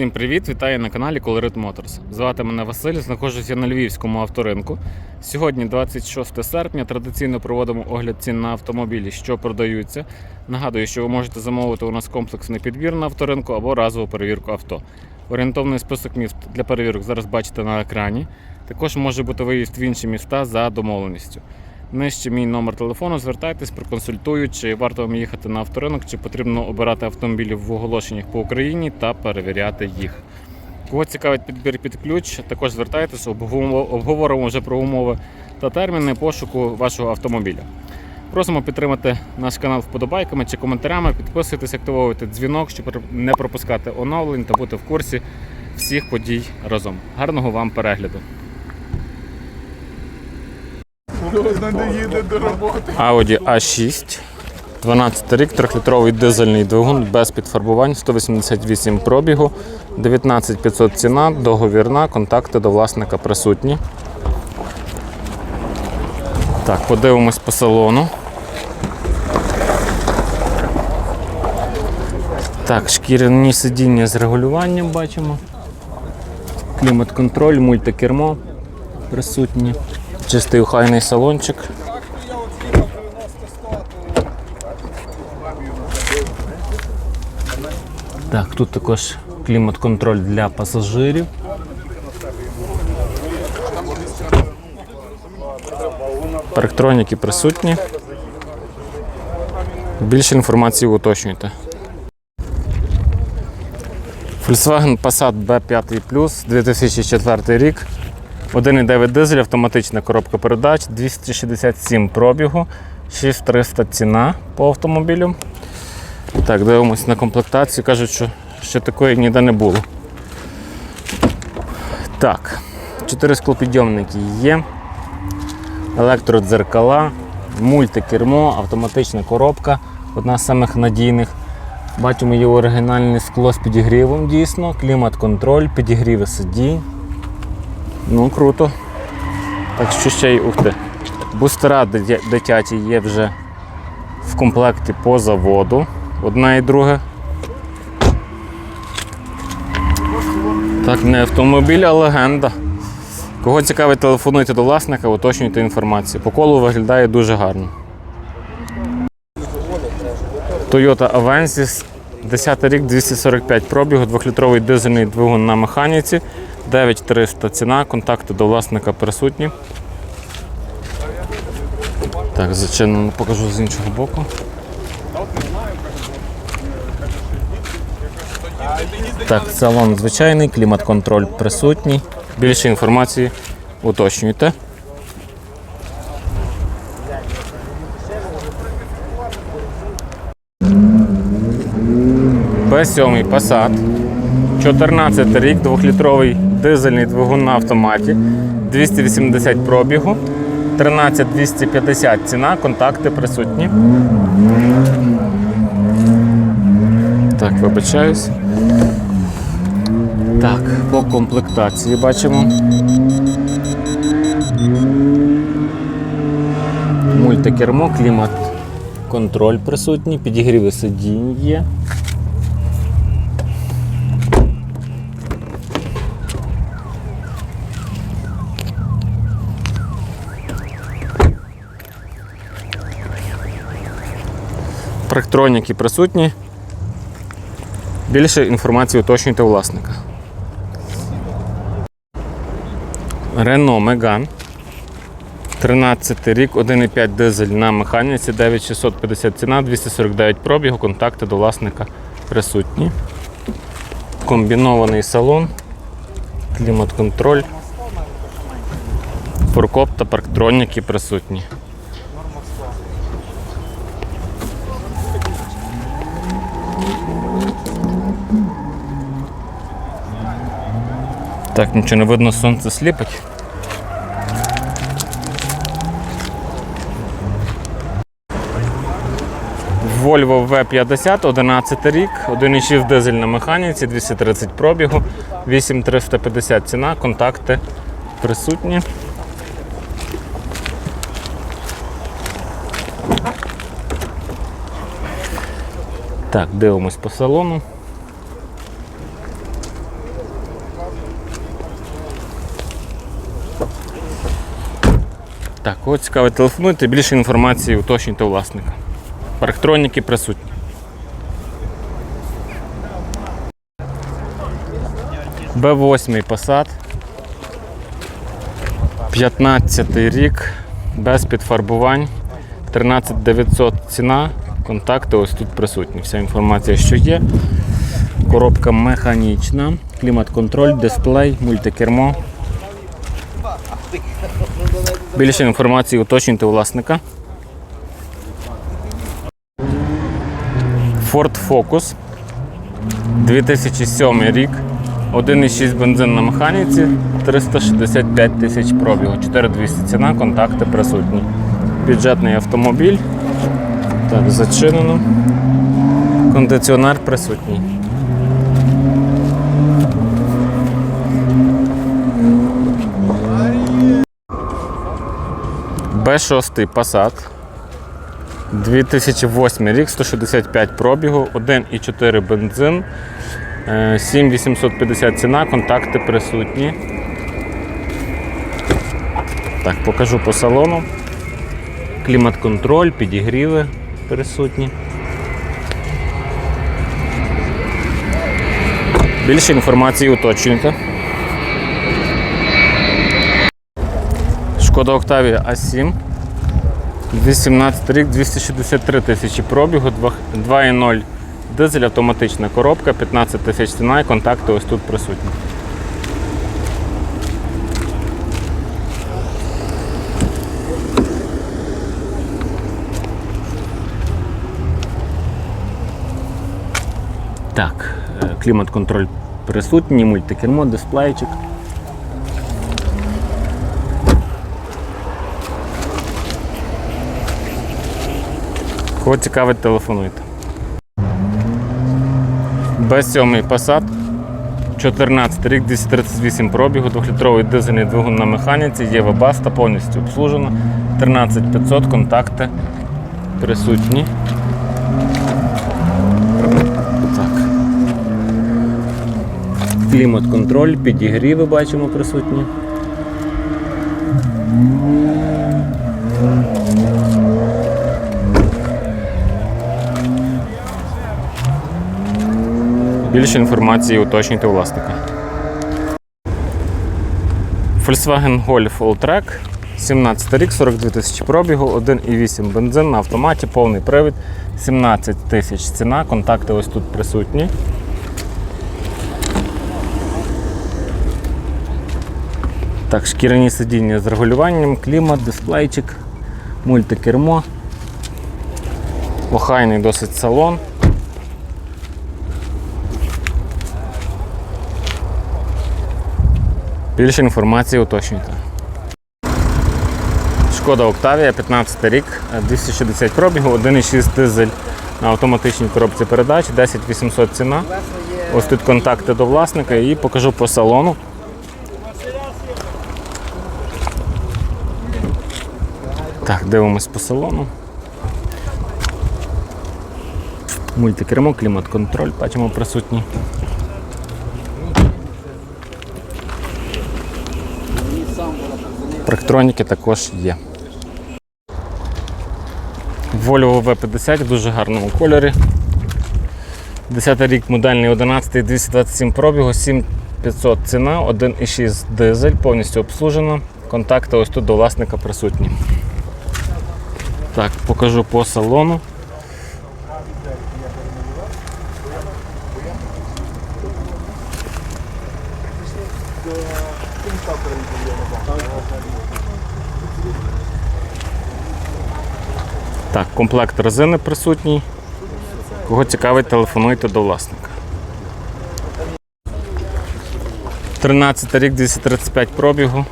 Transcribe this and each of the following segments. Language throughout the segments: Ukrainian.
Всім привіт! Вітаю на каналі Colorit Motors. Звати мене Василь, знаходжуся на Львівському авторинку. Сьогодні, 26 серпня, традиційно проводимо огляд цін на автомобілі, що продаються. Нагадую, що ви можете замовити у нас комплексний підбір на авторинку або разову перевірку авто. Орієнтовний список міст для перевірок зараз бачите на екрані. Також може бути виїзд в інші міста за домовленістю. Нижче мій номер телефону, звертайтесь, проконсультую, чи варто вам їхати на авторинок, чи потрібно обирати автомобілі в оголошеннях по Україні та перевіряти їх. Кого цікавить підбір під ключ, також обговоримо обговоримо вже про умови та терміни пошуку вашого автомобіля. Просимо підтримати наш канал вподобайками чи коментарями, підписуйтесь, активовуйте дзвінок, щоб не пропускати оновлень та бути в курсі всіх подій разом. Гарного вам перегляду! Не їде до роботи. Audi A6, 12 рік, 3-літровий дизельний двигун без підфарбувань, 188 пробігу, 19500 ціна, договірна, контакти до власника присутні. Так, подивимось по салону. Так, шкіряні сидіння з регулюванням бачимо. Клімат-контроль, мультикермо присутні. Чистий охайний салончик. Так, тут також клімат-контроль для пасажирів. Парктроніки присутні. Більше інформації уточнюйте. Volkswagen Passat B5 Plus 2004 рік. 1,9 дизель, автоматична коробка передач, 267 пробігу, 6300 ціна по автомобілю. Так, дивимось на комплектацію. Кажуть, що ще такої ніде не було. Так, 4 склопідйомники є. Електродзеркала, мультикермо, автоматична коробка, одна з самих надійних. Бачимо є оригінальне скло з підігрівом дійсно, клімат-контроль, підігріви сидінь. Ну, круто. Так що ще й ух ти. Бустера дитя- дитячі є вже в комплекті по заводу. Одна і друга. Так, не автомобіль, а легенда. Кого цікавить, телефонуйте до власника, уточнюйте інформацію. По колу виглядає дуже гарно. Toyota Avensis, 10 рік, 245 пробігу, 2-літровий дизельний двигун на механіці, 9300 ціна, контакти до власника присутні. Так, зачинено покажу з іншого боку. Так, салон звичайний, клімат-контроль присутній. Більше інформації уточнюйте. Б7 Passat. 14 рік, 2-літровий дизельний двигун на автоматі, 280 пробігу, 13250 ціна, контакти присутні. Так, вибачаюсь. Так, по комплектації бачимо. Мультикермо, клімат, контроль присутній, підігріви сидінь є. Трактроніки присутні. Більше інформації уточнюйте власника. Renault Megane. 13 рік, 1,5 дизель на механіці, 9650 ціна, 249 пробігу, контакти до власника присутні. Комбінований салон, клімат-контроль, фуркоп та парктроніки присутні. Так, нічого не видно, сонце сліпить. Volvo V50, 11 рік, 1,6 дизель на механіці, 230 пробігу, 8350 ціна, контакти присутні. Так, дивимось по салону. Так, кого цікавить, телефонуйте, більше інформації уточнюйте у власника. Парктроніки присутні. Б8 Passat. 15 рік, без підфарбувань. 13900 ціна. Контакти ось тут присутні. Вся інформація, що є. Коробка механічна, клімат-контроль, дисплей, мультикермо. Більше інформації уточнюйте у власника. Ford Focus 2007 рік. 1,6 бензин на механіці, 365 тисяч пробігу, 4200 ціна, контакти присутні. Бюджетний автомобіль. Так, зачинено. Кондиціонер присутній. Б6 Passat. 2008 рік, 165 пробігу, 1,4 бензин, е, 7850 ціна, контакти присутні. Так, покажу по салону. Клімат-контроль, підігріви присутні. Більше інформації уточнюйте. Шкода Octavia A7. 18 рік, 263 тисячі пробігу, 2,0 дизель, автоматична коробка, 15 тисяч ціна і контакти ось тут присутні. Так, е, клімат-контроль присутній, мультикермо, дисплейчик. Кого цікавить, телефонуйте. Б7 Passat. 14 рік, 238 пробігу, 2-літровий дизельний двигун на механіці, Єва Баста повністю обслужена. 13500 контакти присутні. Так. Клімат-контроль, підігріви бачимо присутні. Більше інформації уточнюйте у власника. Volkswagen Golf Alltrack, 17 рік, 42 тисячі пробігу, 1,8 бензин на автоматі, повний привід, 17 тисяч ціна, контакти ось тут присутні. Так, шкіряні сидіння з регулюванням, клімат, дисплейчик, мультикермо. Охайний досить салон. Більше інформації уточнюйте. Шкода Октавія, 15 рік, 260 пробігу, 1,6 дизель на автоматичній коробці передач, 10 800 ціна. Ось тут контакти до власника і покажу по салону. Так, дивимось по салону. Мультикермо, клімат-контроль, бачимо присутній. Парктроніки також є. Volvo V50 в дуже гарному кольорі. 10 рік модельний 11 227 пробігу, 7500 ціна, 1,6 дизель, повністю обслужено. Контакти ось тут до власника присутні. Так, покажу по салону. Так, комплект резини присутній. Кого цікавить, телефонуйте до власника. 13 рік 235 пробігу,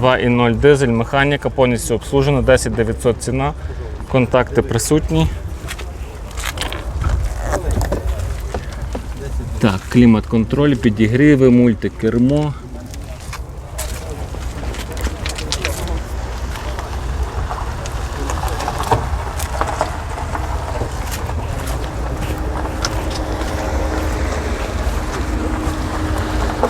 2,0 дизель, механіка, повністю обслужена, 10 900 ціна, контакти присутні. Так, клімат-контроль, підігріви, мультикермо.